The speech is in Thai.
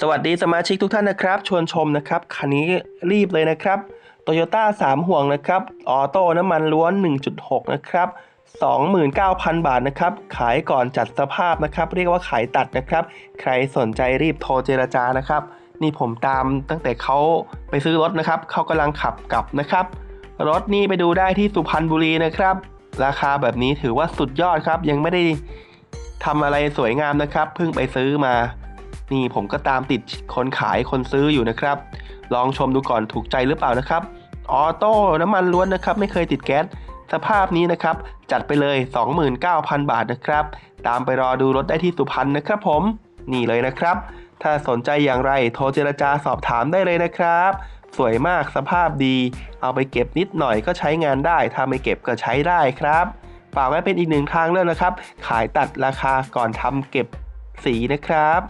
สวัสดีสมาชิกทุกท่านนะครับ ชวนชมนะครับ คันนี้รีบเลยนะครับโตโยต้า3ห่วงนะครับ ออโต้น้ำมันล้วน 1.6 นะครับ 29,000 บาทนะครับ ขายก่อนจัดสภาพนะครับ เรียกว่าขายตัดนะครับ ใครสนใจรีบโทรเจรจานะครับ นี่ผมตามตั้งแต่เขาไปซื้อรถนะครับ เขากำลังขับกลับนะครับ รถนี่ไปดูได้ที่สุพรรณบุรีนะครับ ราคาแบบนี้ถือว่าสุดยอดครับ ยังไม่ได้ทำอะไรสวยงามนะครับ เพิ่งไปซื้อมา นี่ผมก็ตามติดคนขายคนซื้ออยู่นะครับ ลองชมดูก่อนถูกใจหรือเปล่านะครับ ออโต้น้ำมันล้วนนะครับ ไม่เคยติดแก๊สสภาพนี้นะครับ จัดไปเลย 29,000 บาทนะครับ ตามไปรอดูรถได้ที่สุพรรณนะครับผม นี่เลยนะครับ ถ้าสนใจอย่างไรโทรเจรจาสอบถามได้เลยนะครับ สวยมากสภาพดี เอาไปเก็บนิดหน่อยก็ใช้งานได้ ถ้าไม่เก็บก็ใช้ได้ครับฝากไว้เป็นอีกหนึ่งทางเลือกนะครับ ขายตัดราคาก่อนทำเก็บสีนะครับ